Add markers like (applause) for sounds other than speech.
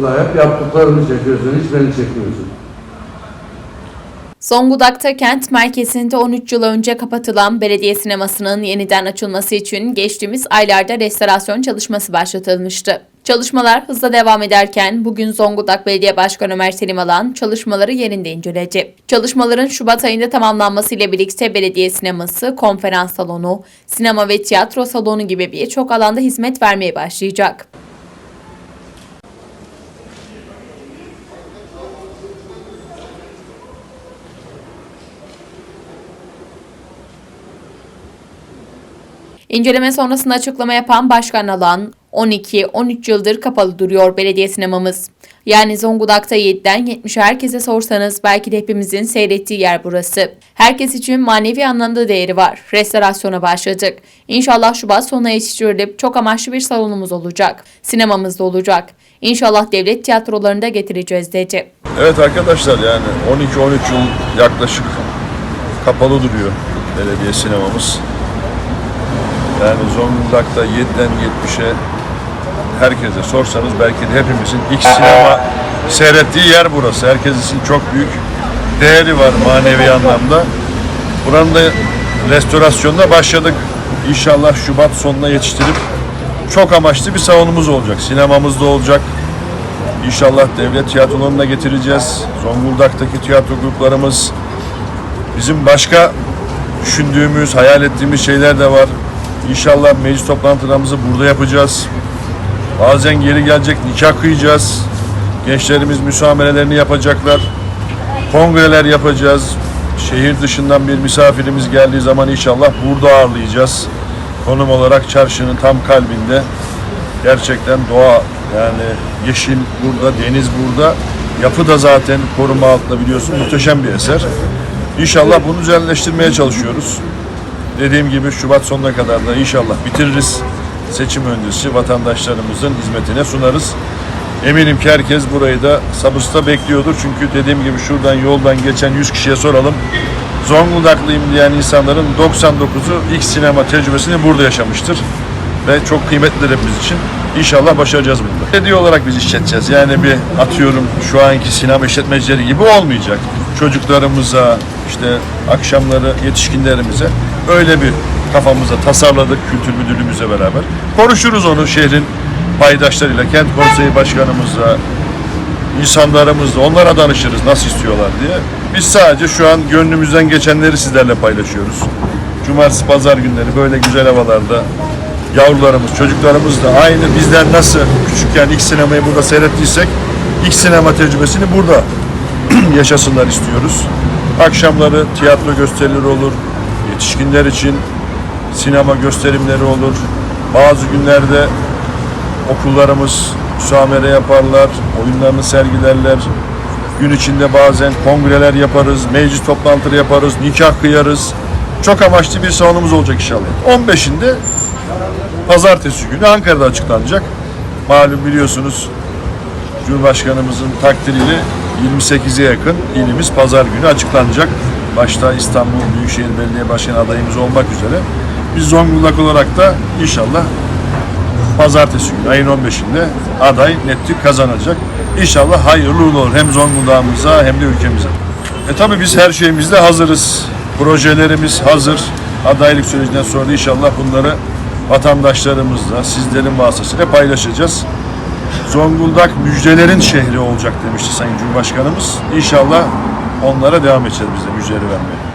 Ulan hep yaptıklarını çekiyorsun, hiç beni çekmiyorsun. Zonguldak'ta kent merkezinde 13 yıl önce kapatılan belediye sinemasının yeniden açılması için geçtiğimiz aylarda restorasyon çalışması başlatılmıştı. Çalışmalar hızla devam ederken bugün Zonguldak Belediye Başkanı Ömer Selim Alan çalışmaları yerinde inceledi. Çalışmaların Şubat ayında tamamlanması ile birlikte belediye sineması, konferans salonu, sinema ve tiyatro salonu gibi birçok alanda hizmet vermeye başlayacak. İnceleme sonrasında açıklama yapan Başkan Alan, 12-13 yıldır kapalı duruyor belediye sinemamız. Yani Zonguldak'ta 7'den 70'e herkese sorsanız belki de hepimizin seyrettiği yer burası. Herkes için manevi anlamda değeri var. Restorasyona başladık. İnşallah Şubat sonuna yetiştirilip çok amaçlı bir salonumuz olacak. Sinemamız da olacak. İnşallah devlet tiyatrolarını da getireceğiz dedi. Evet arkadaşlar yani 12-13 yıl yaklaşık kapalı duruyor belediye sinemamız. Yani Zonguldak'ta 7'den 70'e herkese sorsanız belki de hepimizin ilk sinema seyrettiği yer burası. Herkes için çok büyük değeri var manevi anlamda. Buranın da restorasyonuna başladık. İnşallah Şubat sonuna yetiştirip çok amaçlı bir salonumuz olacak. Sinemamız da olacak. İnşallah devlet tiyatrolarına getireceğiz. Zonguldak'taki tiyatro gruplarımız bizim başka düşündüğümüz, hayal ettiğimiz şeyler de var. İnşallah meclis toplantılarımızı burada yapacağız. Bazen geri gelecek nikah kıyacağız. Gençlerimiz müsamerelerini yapacaklar. Kongreler yapacağız. Şehir dışından bir misafirimiz geldiği zaman inşallah burada ağırlayacağız. Konum olarak çarşının tam kalbinde. Gerçekten doğa yani yeşil burada, deniz burada. Yapı da zaten koruma altında biliyorsun muhteşem bir eser. İnşallah bunu güzelleştirmeye çalışıyoruz. Dediğim gibi Şubat sonuna kadar da inşallah bitiririz. Seçim öncesi vatandaşlarımızın hizmetine sunarız. Eminim ki herkes burayı da sabırsızla bekliyordur. Çünkü dediğim gibi şuradan yoldan geçen 100 kişiye soralım. Zonguldaklıyım diyen insanların 99'u ilk sinema tecrübesini burada yaşamıştır. Ve çok kıymetlidir hepimiz için. İnşallah başaracağız bunu. Belediye olarak biz işleteceğiz. Yani bir atıyorum şu anki sinema işletmecileri gibi olmayacak. Çocuklarımıza, işte akşamları yetişkinlerimize öyle bir kafamıza tasarladık kültür müdürlüğümüzle beraber. Konuşuruz onu şehrin paydaşlarıyla, kent konseyi başkanımızla, insanlarımızla onlara danışırız nasıl istiyorlar diye. Biz sadece şu an gönlümüzden geçenleri sizlerle paylaşıyoruz. Cumartesi, pazar günleri böyle güzel havalarda yavrularımız, çocuklarımız da aynı bizler nasıl küçükken ilk sinemayı burada seyrettiysek ilk sinema tecrübesini burada (clears throat) yaşasınlar istiyoruz. Akşamları tiyatro gösterileri olur, yetişkinler için sinema gösterimleri olur. Bazı günlerde okullarımız müsamere yaparlar, oyunlarını sergilerler. Gün içinde bazen kongreler yaparız, meclis toplantıları yaparız, nikah kıyarız. Çok amaçlı bir salonumuz olacak inşallah. 15'inde pazartesi günü Ankara'da açıklanacak. Malum biliyorsunuz Cumhurbaşkanımızın takdiriyle 28'e yakın ilimiz pazar günü açıklanacak. Başta İstanbul Büyükşehir Belediye Başkanı adayımız olmak üzere. Biz Zonguldak olarak da inşallah pazartesi günü ayın 15'inde aday netlik kazanacak. İnşallah hayırlı olur hem Zonguldak'ımıza hem de ülkemize. E tabi biz her şeyimizde hazırız. Projelerimiz hazır. Adaylık sürecinden sonra inşallah bunları vatandaşlarımızla, sizlerin vasıtasıyla paylaşacağız. Zonguldak müjdelerin şehri olacak demişti Sayın Cumhurbaşkanımız. İnşallah onlara devam edeceğiz biz de müjdeleri vermeye.